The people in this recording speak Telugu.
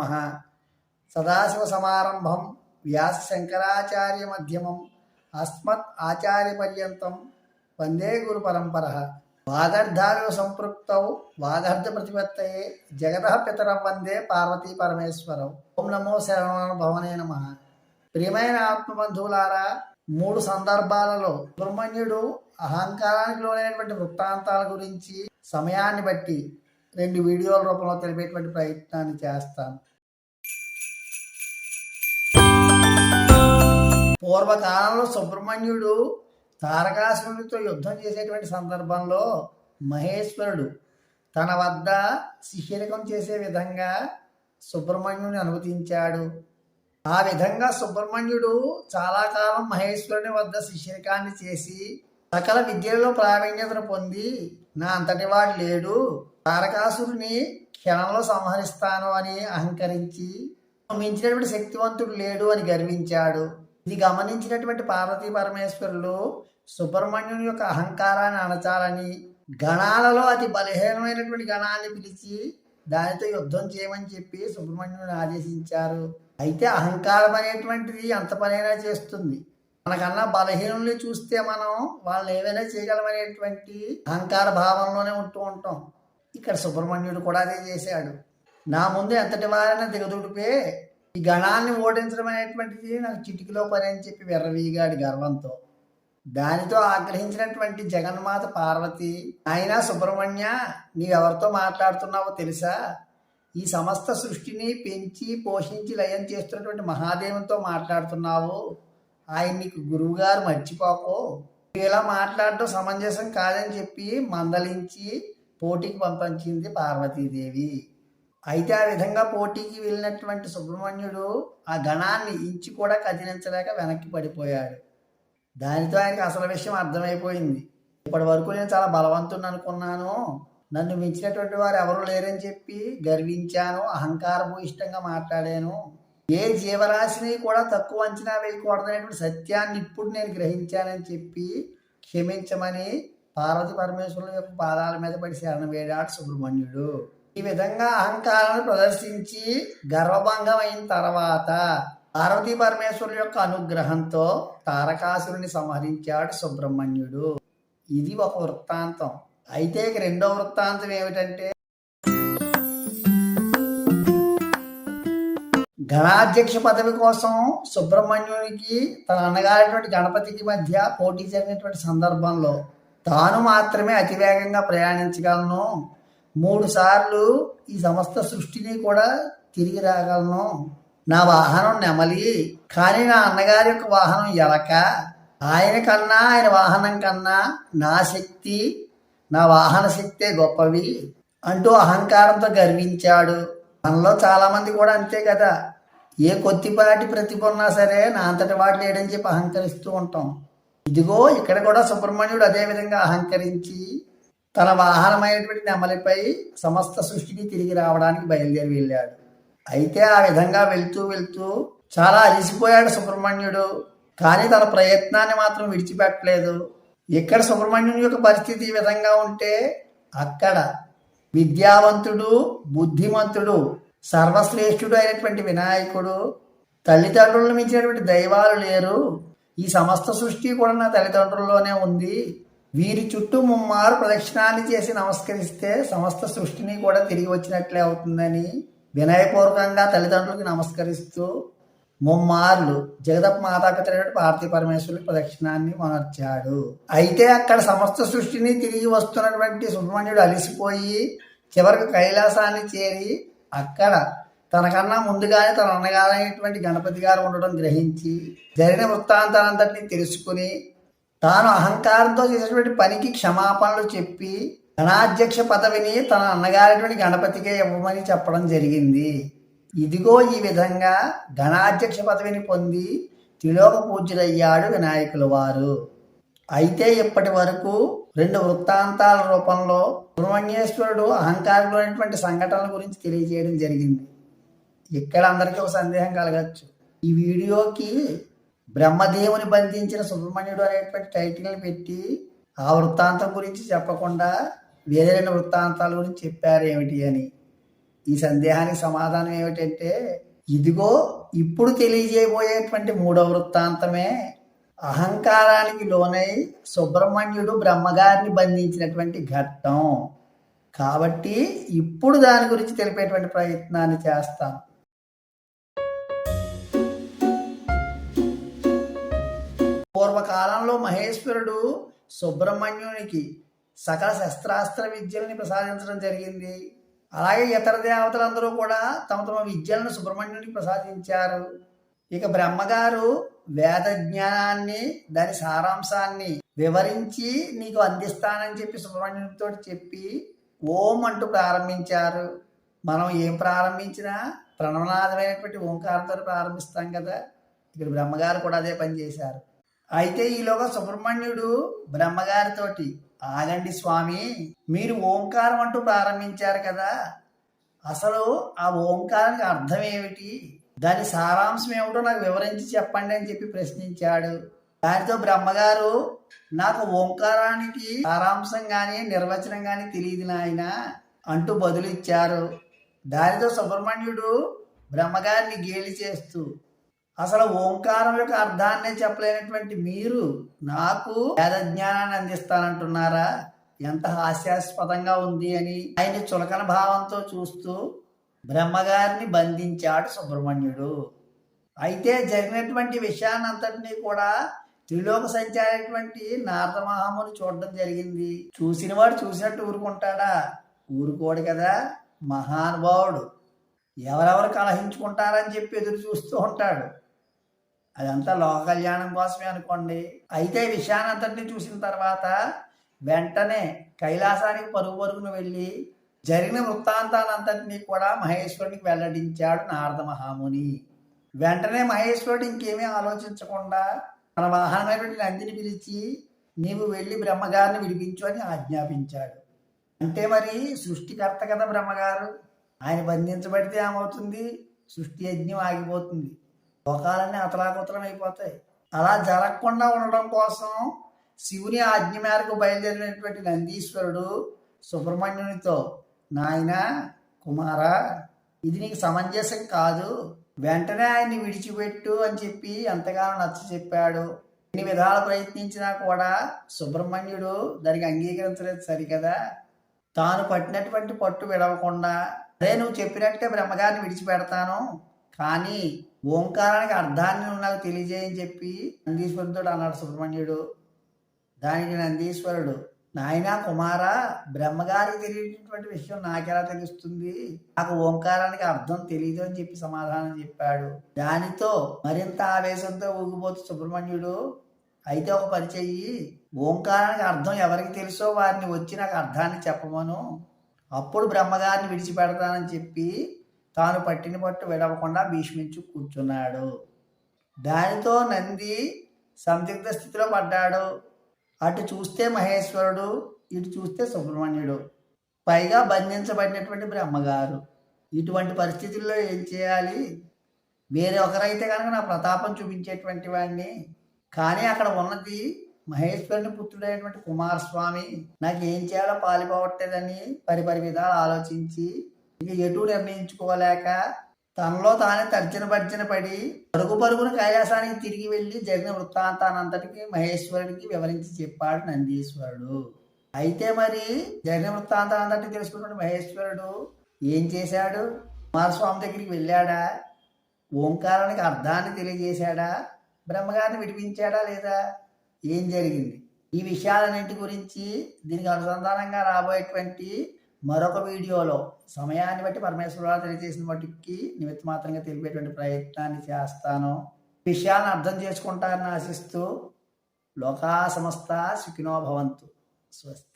నమ సదాశివసమారంభం వ్యాస శంకరాచార్య మధ్యమం అస్మత్ ఆచార్య పర్యంతం వందే గురు పరంపర వాగర్ధావివ సంపృక్తౌ వాగర్ధ ప్రతిపత్తయే జగత పితరం వందే పార్వతీ పరమేశ్వరం ఓం నమో శరవణ భవనే నమ ప్రియమైన ఆత్మబంధువులారా మూడు సందర్భాలలో సుబ్రహ్మణ్యుడు అహంకారానికి లోనైనటువంటి వృత్తాంతాల గురించి సమయాన్ని బట్టి రెండు వీడియోల రూపంలో తెలిపేటువంటి ప్రయత్నాన్ని చేస్తాను. పూర్వకాలంలో సుబ్రహ్మణ్యుడు తారకాసురుడితో యుద్ధం చేసేటువంటి సందర్భంలో మహేశ్వరుడు తన వద్ద శిష్యరికం చేసే విధంగా సుబ్రహ్మణ్యుని అనుమతించాడు. ఆ విధంగా సుబ్రహ్మణ్యుడు చాలా కాలం మహేశ్వరుని వద్ద శిష్యరికాన్ని చేసి సకల విద్యలలో ప్రావీణ్యతను పొంది నా అంతటి వాడు లేడు తారకాసురుని క్షణంలో సంహరిస్తాను అని అహంకరించి మించినటువంటి శక్తివంతుడు లేడు అని గర్వించాడు. ఇది గమనించినటువంటి పార్వతీ పరమేశ్వరులు సుబ్రహ్మణ్యుని యొక్క అహంకారాన్ని అణచాలని గణాలలో అతి బలహీనమైనటువంటి గణాన్ని పిలిచి దానితో యుద్ధం చేయమని చెప్పి సుబ్రహ్మణ్యుని ఆదేశించారు. అయితే అహంకారం అనేటువంటిది అంత పనైనా చేస్తుంది. మనకన్నా బలహీనుల్ని చూస్తే మనం వాళ్ళు ఏవైనా చేయగలమనేటువంటి అహంకార భావంలోనే ఉంటూ ఉంటాం. ఇక్కడ సుబ్రహ్మణ్యుడు కూడా అదే చేశాడు. నా ముందు ఎంతటి వారైనా దిగదుడిపే ఈ గణాన్ని ఓడించడం అనేటువంటిది నాకు చిటికలో పని అని చెప్పి వెర్రవీగాడి గర్వంతో. దానితో ఆగ్రహించినటువంటి జగన్మాత పార్వతి ఆయన సుబ్రహ్మణ్య నీవెవరితో మాట్లాడుతున్నావో తెలుసా? ఈ సమస్త సృష్టిని పెంచి పోషించి లయం చేస్తున్నటువంటి మహాదేవునితో మాట్లాడుతున్నావు? ఆయన నీకు గురువుగారు మర్చిపోకు. ఇలా మాట్లాడటం సమంజసం కాదని చెప్పి మందలించి పోటీకి పంపించింది పార్వతీదేవి. అయితే ఆ విధంగా పోటీకి వెళ్ళినటువంటి సుబ్రహ్మణ్యుడు ఆ గణాన్ని ఇంచి కూడా కదిలించలేక వెనక్కి పడిపోయాడు. దానితో ఆయనకు అసలు విషయం అర్థమైపోయింది. ఇప్పటి వరకు నేను చాలా బలవంతుని అనుకున్నాను. నన్ను మించినటువంటి వారు ఎవరు లేరని చెప్పి గర్వించాను అహంకారభూయిష్టంగా మాట్లాడాను. ఏ జీవరాశిని కూడా తక్కువ అంచనా వేయకూడదనేటువంటి సత్యాన్ని ఇప్పుడు నేను గ్రహించానని చెప్పి క్షమించమని పార్వతి పరమేశ్వరుల యొక్క పాదాల మీద పడి శరణ వేడాడు సుబ్రహ్మణ్యుడు. ఈ విధంగా అహంకారాన్ని ప్రదర్శించి గర్వభంగం అయిన తర్వాత పార్వతీ పరమేశ్వరుడు యొక్క అనుగ్రహంతో తారకాసురుని సంహరించాడు సుబ్రహ్మణ్యుడు. ఇది ఒక వృత్తాంతం. అయితే రెండో వృత్తాంతం ఏమిటంటే గణాధ్యక్ష పదవి కోసం సుబ్రహ్మణ్యునికి తన అన్నగారైనటువంటి గణపతికి మధ్య పోటీ జరిగినటువంటి సందర్భంలో తాను మాత్రమే అతివేగంగా ప్రయాణించగలను. మూడు సార్లు ఈ సమస్త సృష్టిని కూడా తిరిగి రాగలను. నా వాహనం నెమలి. కానీ నా అన్నగారి యొక్క వాహనం ఎలక. ఆయన కన్నా ఆయన వాహనం కన్నా నా శక్తి నా వాహన శక్తే గొప్పవి అంటూ అహంకారంతో గర్వించాడు. మనలో చాలామంది కూడా అంతే కదా. ఏ కొద్దిపాటి ప్రతిభ ఉన్నా సరే నా అంతటి వాటి లేడని చెప్పి అహంకరిస్తూ ఉంటాం. ఇదిగో ఇక్కడ కూడా సుబ్రహ్మణ్యుడు అదే విధంగా అహంకరించి తన వాహనమైనటువంటి నెమలిపై సమస్త సృష్టికి తిరిగి రావడానికి బయలుదేరి వెళ్ళాడు. అయితే ఆ విధంగా వెళ్తూ వెళ్తూ చాలా అలిసిపోయాడు సుబ్రహ్మణ్యుడు. కానీ తన ప్రయత్నాన్ని మాత్రం విడిచిపెట్టలేదు. ఇక్కడ సుబ్రహ్మణ్యుని యొక్క పరిస్థితి ఈ విధంగా ఉంటే అక్కడ విద్యావంతుడు బుద్ధిమంతుడు సర్వశ్రేష్ఠుడు అయినటువంటి వినాయకుడు తల్లిదండ్రులను మించినటువంటి దైవాలు లేరు. ఈ సమస్త సృష్టి కూడా నా తల్లిదండ్రుల్లోనే ఉంది. వీరి చుట్టూ ముమ్మారు ప్రదక్షిణాన్ని చేసి నమస్కరిస్తే సమస్త సృష్టిని కూడా తిరిగి వచ్చినట్లే అవుతుందని వినయపూర్వకంగా తల్లిదండ్రులకి నమస్కరిస్తూ ముమ్మార్లు జగదప్ మాతాపితరైన పార్థి పరమేశ్వరుడు ప్రదక్షిణాన్ని మొనర్చాడు అయితే అక్కడ సమస్త సృష్టిని తిరిగి వస్తున్నటువంటి సుబ్రహ్మణ్యుడు అలిసిపోయి చివరికి కైలాసాన్ని చేరి అక్కడ తనకన్నా ముందుగానే తన అన్నగారైనటువంటి గణపతి గారు ఉండడం గ్రహించి జరిగిన వృత్తాంతాలంతటినీ తెలుసుకుని తాను అహంకారంతో చేసినటువంటి పనికి క్షమాపణలు చెప్పి గణాధ్యక్ష పదవిని తన అన్నగారైనటువంటి గణపతికే ఇవ్వమని చెప్పడం జరిగింది. ఇదిగో ఈ విధంగా గణాధ్యక్ష పదవిని పొంది త్రిలోక పూజ్యులయ్యాడు వినాయకుల వారు. అయితే ఇప్పటి వరకు రెండు వృత్తాంతాల రూపంలో సుబ్రహ్మణ్యేశ్వరుడు అహంకారమైనటువంటి సంఘటనల గురించి తెలియజేయడం జరిగింది. ఇక్కడ అందరికీ ఒక సందేహం కలగచ్చు. ఈ వీడియోకి బ్రహ్మదేవుని బంధించిన సుబ్రహ్మణ్యుడు అనేటువంటి టైటిల్ని పెట్టి ఆ వృత్తాంతం గురించి చెప్పకుండా వేరే రెండు వృత్తాంతాల గురించి చెప్పారు ఏమిటి అని. ఈ సందేహానికి సమాధానం ఏమిటంటే ఇదిగో ఇప్పుడు తెలియజేయబోయేటువంటి మూడవ వృత్తాంతమే అహంకారానికి లోనై సుబ్రహ్మణ్యుడు బ్రహ్మగారిని బంధించినటువంటి ఘట్టం. కాబట్టి ఇప్పుడు దాని గురించి తెలిపేటువంటి ప్రయత్నాన్ని చేస్తాం. కాలంలో మహేశ్వరుడు సుబ్రహ్మణ్యునికి సకల శస్త్రాస్త్ర విద్యల్ని ప్రసాదించడం జరిగింది. అలాగే ఇతర దేవతలందరూ కూడా తమ తమ విద్యలను సుబ్రహ్మణ్యునికి ప్రసాదించారు. ఇక బ్రహ్మగారు వేద జ్ఞానాన్ని దాని సారాంశాన్ని వివరించి నీకు అందిస్తానని చెప్పి సుబ్రహ్మణ్యునితో చెప్పి ఓం అంటూ ప్రారంభించారు. మనం ఏం ప్రారంభించినా ప్రణవనాథమైనటువంటి ఓంకారంతో ప్రారంభిస్తాం కదా. ఇక్కడ బ్రహ్మగారు కూడా అదే పని చేశారు. అయితే ఈలోగా సుబ్రహ్మణ్యుడు బ్రహ్మగారితోటి ఆగండి స్వామి మీరు ఓంకారం అంటూ ప్రారంభించారు కదా. అసలు ఆ ఓంకారానికి అర్థం ఏమిటి? దాని సారాంశం ఏమిటో నాకు వివరించి చెప్పండి అని చెప్పి ప్రశ్నించాడు. దానితో బ్రహ్మగారు నాకు ఓంకారానికి సారాంశం కానీ నిర్వచనం కానీ తెలియదు నాయన అంటూ బదులిచ్చారు. దానితో సుబ్రహ్మణ్యుడు బ్రహ్మగారిని గేలి చేస్తూ అసలు ఓంకారం యొక్క అర్థాన్నే చెప్పలేనటువంటి మీరు నాకు వేద జ్ఞానాన్ని అందిస్తానంటున్నారా? ఎంత హాస్యాస్పదంగా ఉంది అని ఆయన చులకన భావంతో చూస్తూ బ్రహ్మగారిని బంధించాడు సుబ్రహ్మణ్యుడు. అయితే జరిగినటువంటి విషయాన్ని అంతటినీ కూడా త్రిలోక సంచారైనటువంటి నారద మహాముని చూడడం జరిగింది. చూసినవాడు చూసినట్టు ఊరుకుంటాడా? ఊరుకోడు కదా మహానుభావుడు. ఎవరెవరు కలహించుకుంటారని చెప్పి ఎదురు చూస్తూ ఉంటాడు. అదంతా లోక కళ్యాణం కోసమే అనుకోండి. అయితే ఈ విషయాన్ని అంతటిని చూసిన తర్వాత వెంటనే కైలాసానికి పరుగు పరుగును వెళ్ళి జరిగిన వృత్తాంతాలంతటినీ కూడా మహేశ్వరునికి వెల్లడించాడు నారద మహాముని. వెంటనే మహేశ్వరుడు ఇంకేమీ ఆలోచించకుండా తన వాహనమైనటువంటి నందిని పిలిచి నీవు వెళ్ళి బ్రహ్మగారిని విడిపించు అని ఆజ్ఞాపించాడు. అంటే మరి సృష్టికర్త కదా బ్రహ్మగారు? ఆయన బంధించబడితే ఏమవుతుంది? సృష్టి యజ్ఞం ఆగిపోతుంది. లోకాలన్నీ అతలాకుతలం అయిపోతాయి. అలా జరగకుండా ఉండడం కోసం శివుని ఆజ్ఞ మేరకు బయలుదేరినటువంటి నందీశ్వరుడు సుబ్రహ్మణ్యునితో నాయన కుమారా ఇది నీకు సమంజసం కాదు. వెంటనే ఆయన్ని విడిచిపెట్టు అని చెప్పి ఎంతగానో నచ్చ చెప్పాడు. ఎన్ని విధాలు ప్రయత్నించినా కూడా సుబ్రహ్మణ్యుడు దానికి అంగీకరించలేదు సరికదా. తాను పట్టినటువంటి పట్టు విడవకుండా అదే నువ్వు చెప్పినట్టే బ్రహ్మగారిని విడిచిపెడతాను. కానీ ఓంకారానికి అర్థాన్ని నాకు తెలియజేయని చెప్పి నందీశ్వరుడితో అన్నాడు సుబ్రహ్మణ్యుడు. దానికి నందీశ్వరుడు నాయనా కుమార బ్రహ్మగారికి తెలియనటువంటి విషయం నాకెలా తెలుస్తుంది? నాకు ఓంకారానికి అర్థం తెలియదు అని చెప్పి సమాధానం చెప్పాడు. దానితో మరింత ఆవేశంతో ఊగిపోతూ సుబ్రహ్మణ్యుడు అయితే ఒక పని చెయ్యి. ఓంకారానికి అర్థం ఎవరికి తెలుసో వారిని వచ్చి నాకు అర్థాన్ని చెప్పమను. అప్పుడు బ్రహ్మగారిని విడిచిపెడతానని చెప్పి తాను పట్టిన పట్టు విడవకుండా భీష్మించు కూర్చున్నాడు. దానితో నంది సందిగ్ధ స్థితిలో పడ్డాడు. అటు చూస్తే మహేశ్వరుడు ఇటు చూస్తే సుబ్రహ్మణ్యుడు. పైగా బంధించబడినటువంటి బ్రహ్మగారు. ఇటువంటి పరిస్థితుల్లో ఏం చేయాలి? వేరే ఒకరైతే కనుక నా ప్రతాపం చూపించేటువంటి వాడిని కానీ అక్కడ ఉన్నది మహేశ్వరుని పుత్రుడైనటువంటి కుమారస్వామి. నాకు ఏం చేయాలో పాలిపోవట్లేదని పరిపరి విధాలు ఆలోచించి ఇక ఎటు నిర్ణయించుకోలేక తనలో తానే తర్జన భర్జన పడి పరుగు పరుగున కైలాసానికి తిరిగి వెళ్ళి జరిగిన వృత్తాంతానంతటికి మహేశ్వరుడికి వివరించి చెప్పాడు నందీశ్వరుడు. అయితే మరి జరిగిన వృత్తాంతానంతటి తెలుసుకున్న మహేశ్వరుడు ఏం చేశాడు? కుమారస్వామి దగ్గరికి వెళ్ళాడా? ఓంకారానికి అర్థాన్ని తెలియజేశాడా? బ్రహ్మగారిని విడిపించాడా లేదా? ఏం జరిగింది? ఈ విషయాలన్నింటి గురించి దీనికి అనుసంధానంగా రాబోయేటువంటి మరొక వీడియోలో సమయాన్ని బట్టి పరమేశ్వరరావు తెలియజేసిన వాటికి నిమిత్త మాత్రంగా తెలిపేటువంటి ప్రయత్నాన్ని చేస్తాను. విషయాలను అర్థం చేసుకుంటారని ఆశిస్తూ లోకా సమస్త సుఖినో భవంతు. స్వస్తి.